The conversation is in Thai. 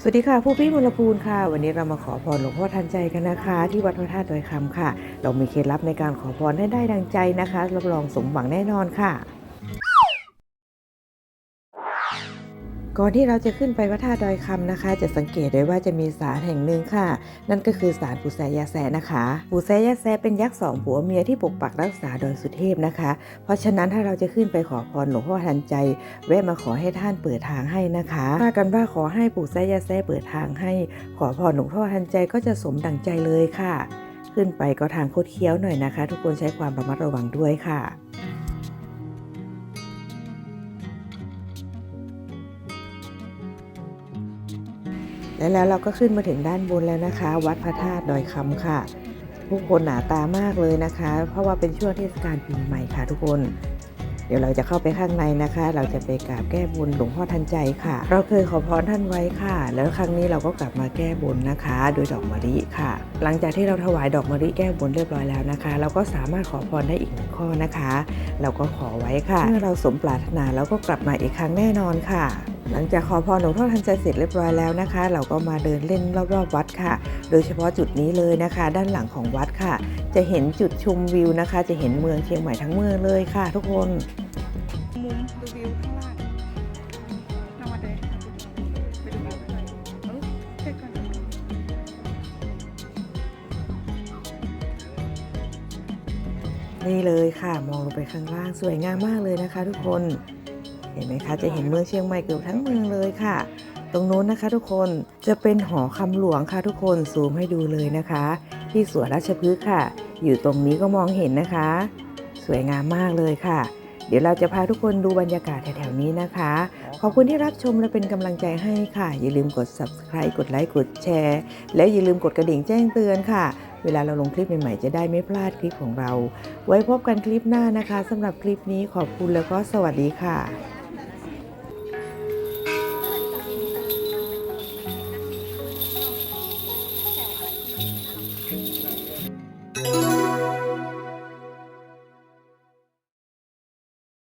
สวัสดีค่ะผู้พี่มลภูลค่ะ วันนี้เรามาขอพรหลวงพ่อทันใจกันนะคะ ที่วัดพระธาตุดอยคำค่ะ เรามีเคล็ดลับในการขอพรให้ได้ดังใจนะคะรับรองสมหวังแน่นอนค่ะ ก่อนที่เราจะขึ้นไปพระธาตุดอยคำนะคะ จะสังเกตได้ว่าจะมีศาลแห่งหนึ่งค่ะ นั่นก็คือศาลปู่แสยาแสนะคะปู่แสยาแสเป็นยักษ์สองผัวเมียที่ปกปักรักษาดอยสุเทพนะคะ เพราะฉะนั้นถ้าเราจะขึ้นไปขอพรหลวงพ่อทันใจ แวะมาขอให้ท่านเปิดทางให้นะคะว่ากันว่าขอให้ปู่แสยาแสเปิดทางให้ ขอพรหลวงพ่อทันใจก็จะสมดังใจเลยค่ะ ขึ้นไปก็ทางโคดเคี้ยวหน่อยนะคะ ทุกคนใช้ความระมัดระวังด้วยค่ะ และแล้วเราก็ขึ้นมาถึงด้านบนแล้วนะคะ วัดพระธาตุดอยคำค่ะผู้คนหนาตามากเลยนะคะ เพราะว่าเป็นช่วงเทศกาลปีใหม่ค่ะทุกคน เดี๋ยวเราจะเข้าไปข้างในนะคะ เราจะไปกราบแก้บนหลวงพ่อทันใจค่ะ เราเคยขอพรท่านไว้ค่ะ แล้วครั้งนี้เราก็กลับมาแก้บนนะคะ โดยดอกมะลิค่ะ หลังจากที่เราถวายดอกมะลิแก้บนเรียบร้อยแล้วนะคะ เราก็สามารถขอพรได้อีกหนึ่งข้อนะคะ เราก็ขอไว้ค่ะเมื่อเราสมปรารถนาเราก็กลับมาอีกครั้งแน่นอนค่ะ หลังจากขอพรหลวงพ่อทันใจเสร็จเรียบร้อยแล้วนะคะ เราก็มาเดินเล่นรอบๆวัดค่ะ โดยเฉพาะจุดนี้เลยนะคะ ด้านหลังของวัดค่ะ จะเห็นจุดชมวิวนะคะ จะเห็นเมืองเชียงใหม่ทั้งเมืองเลยค่ะ ทุกคนมุมดูวิวข้างล่างนวัดเลยไปดูวิวข้างล่างเออเช็คกันนี่เลยค่ะ มองลงไปข้างล่างสวยงามมากเลยนะคะ ทุกคน เห็นไหมคะจะเห็นเมืองเชียงใหม่เกือบทั้งเมืองเลยค่ะ ตรงโน้นนะคะทุกคนจะเป็นหอคำหลวงค่ะทุกคนซูมให้ดูเลยนะคะ ที่สวนราชพฤกษ์ค่ะ อยู่ตรงนี้ก็มองเห็นนะคะ สวยงามมากเลยค่ะ เดี๋ยวเราจะพาทุกคนดูบรรยากาศแถวๆนี้นะคะ ขอบคุณที่รับชมและเป็นกำลังใจให้ค่ะ อย่าลืมกด subscribe กดไลค์กดแชร์ และอย่าลืมกดกระดิ่งแจ้งเตือนค่ะเวลาเราลงคลิปใหม่ๆ จะได้ไม่พลาดคลิปของเรา ไว้พบกันคลิปหน้านะคะสำหรับคลิปนี้ขอบคุณแล้วก็สวัสดีค่ะ